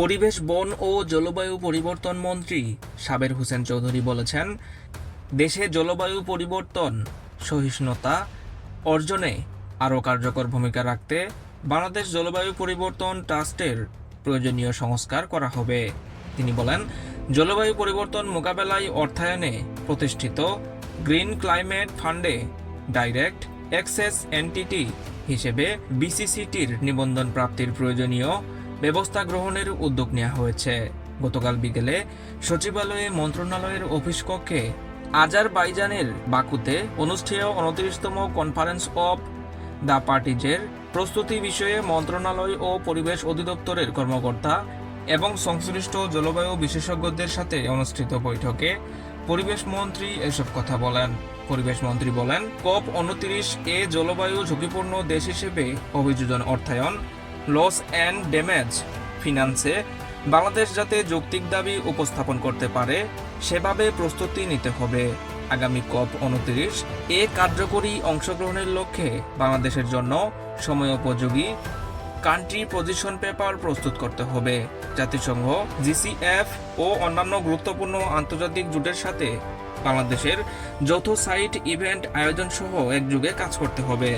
পরিবেশ, বন ও জলবায়ু পরিবর্তন মন্ত্রী সাবের হোসেন চৌধুরী বলেছেন, দেশে জলবায়ু পরিবর্তন, সহিষ্ণুতা অর্জনে আরও কার্যকর ভূমিকা রাখতে বাংলাদেশ জলবায়ু পরিবর্তন ট্রাস্টের প্রয়োজনীয় সংস্কার করা হবে। তিনি বলেন, জলবায়ু পরিবর্তন মোকাবেলায় অর্থায়নে প্রতিষ্ঠিত গ্রিন ক্লাইমেট ফান্ডে ডাইরেক্ট অ্যাক্সেস এনটিটি হিসেবে বিসিসিটির নিবন্ধন প্রাপ্তির প্রয়োজনীয় ব্যবস্থা গ্রহণের উদ্যোগ নেওয়া হয়েছে। গতকাল বিকেলে সচিবালয়ে মন্ত্রণালয়ের অফিস কক্ষে আজারবাইজানের বাকুতে অনুষ্ঠেয় উনত্রিশতম কনফারেন্স অব দ্য পার্টিজের প্রস্তুতি বিষয়ে মন্ত্রণালয় ও পরিবেশ অধিদপ্তরের কর্মকর্তা এবং সংশ্লিষ্ট জলবায়ু বিশেষজ্ঞদের সাথে অনুষ্ঠিত বৈঠকে পরিবেশ মন্ত্রী এসব কথা বলেন। পরিবেশ মন্ত্রী বলেন, কপ উনত্রিশ এ জলবায়ু ঝুঁকিপূর্ণ দেশ হিসেবে অভিযোজন অর্থায়ন লস অ্যান্ড ড্যামেজ ফিনান্সে বাংলাদেশ যাতে যৌক্তিক দাবি উপস্থাপন করতে পারে, সেভাবে প্রস্তুতি নিতে হবে। আগামী কপ উনত্রিশ এ কার্যকরী অংশগ্রহণের লক্ষ্যে বাংলাদেশের জন্য সময়োপযোগী কান্ট্রি পজিশন পেপার প্রস্তুত করতে হবে। জাতিসংঘ জিসিএফ ও অন্যান্য গুরুত্বপূর্ণ আন্তর্জাতিক জোটের সাথে বাংলাদেশের যৌথ সাইট ইভেন্ট আয়োজন সহ একযোগে কাজ করতে হবে।